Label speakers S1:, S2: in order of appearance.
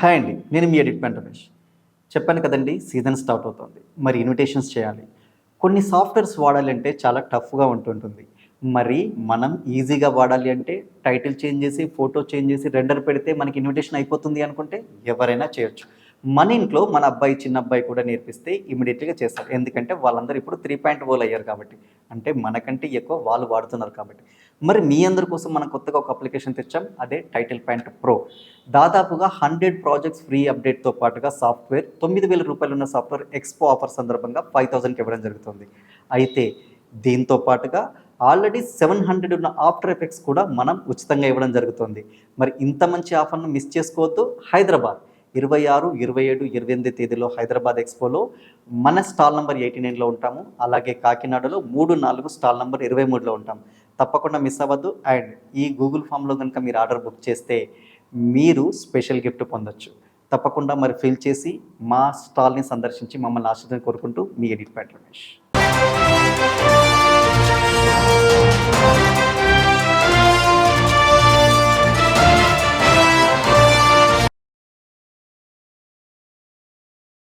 S1: Hi అండి నేను మీ edit pen Ramesh. చెప్పాను కదండి సీజన్ స్టార్ట్ అవుతుంది. మరి ఇన్విటేషన్స్ చేయాలి. కొన్ని సాఫ్ట్వేర్స్ వాడాలంటే చాలా టఫ్గా ఉంటుంటుంది మరి మనం ఈజీగా వాడాలి అంటే టైటిల్ చేంజ్ చేసి ఫోటో చేంజ్ చేసి రెండర్ పెడితే మనకి ఇన్విటేషన్ అయిపోతుంది అనుకుంటే ఎవరైనా చేయొచ్చు. మన ఇంట్లో మన అబ్బాయి చిన్న అబ్బాయి కూడా నేర్పిస్తే ఇమీడియట్గా చేస్తారు. ఎందుకంటే వాళ్ళందరూ ఇప్పుడు త్రీ పాయింట్ ఓల్ అయ్యారు కాబట్టి. అంటే మనకంటే ఎక్కువ వాళ్ళు వాడుతున్నారు కాబట్టి. మరి మీ అందరి కోసం మనం కొత్తగా ఒక అప్లికేషన్ తెచ్చాం. అదే టైటిల్ పాయింట్ ప్రో దాదాపుగా హండ్రెడ్ ప్రాజెక్ట్స్ ఫ్రీ అప్డేట్తో పాటుగా సాఫ్ట్వేర్ తొమ్మిది వేల రూపాయలు ఉన్న సాఫ్ట్వేర్ ఎక్స్పో ఆఫర్ సందర్భంగా ఫైవ్ థౌసండ్కి ఇవ్వడం జరుగుతుంది. అయితే దీంతో పాటుగా ఆల్రెడీ సెవెన్ హండ్రెడ్ ఉన్న ఆఫ్టర్ ఎఫెక్ట్స్ కూడా మనం ఉచితంగా ఇవ్వడం జరుగుతుంది. మరి ఇంత మంచి ఆఫర్ను మిస్ చేసుకోవద్దు. హైదరాబాద్. ఇరవై ఆరు ఇరవై ఏడు ఇరవై ఎనిమిది తేదీలో హైదరాబాద్ ఎక్స్పోలో మన స్టాల్ నెంబర్ ఎయిటీ నైన్లో ఉంటాము. అలాగే కాకినాడలో మూడు నాలుగు స్టాల్ నెంబర్ ఇరవై మూడులో ఉంటాం. తప్పకుండా మిస్ అవ్వద్దు. అండ్ ఈ గూగుల్ ఫామ్లో కనుక మీరు ఆర్డర్ బుక్ చేస్తే మీరు స్పెషల్ గిఫ్ట్ పొందొచ్చు. తప్పకుండా మరి ఫిల్ చేసి మా స్టాల్ని సందర్శించి మమ్మల్ని ఆశీర్వాదం కోరుకుంటూ మీ ఎడిట్ ప్యాట్ రమేష్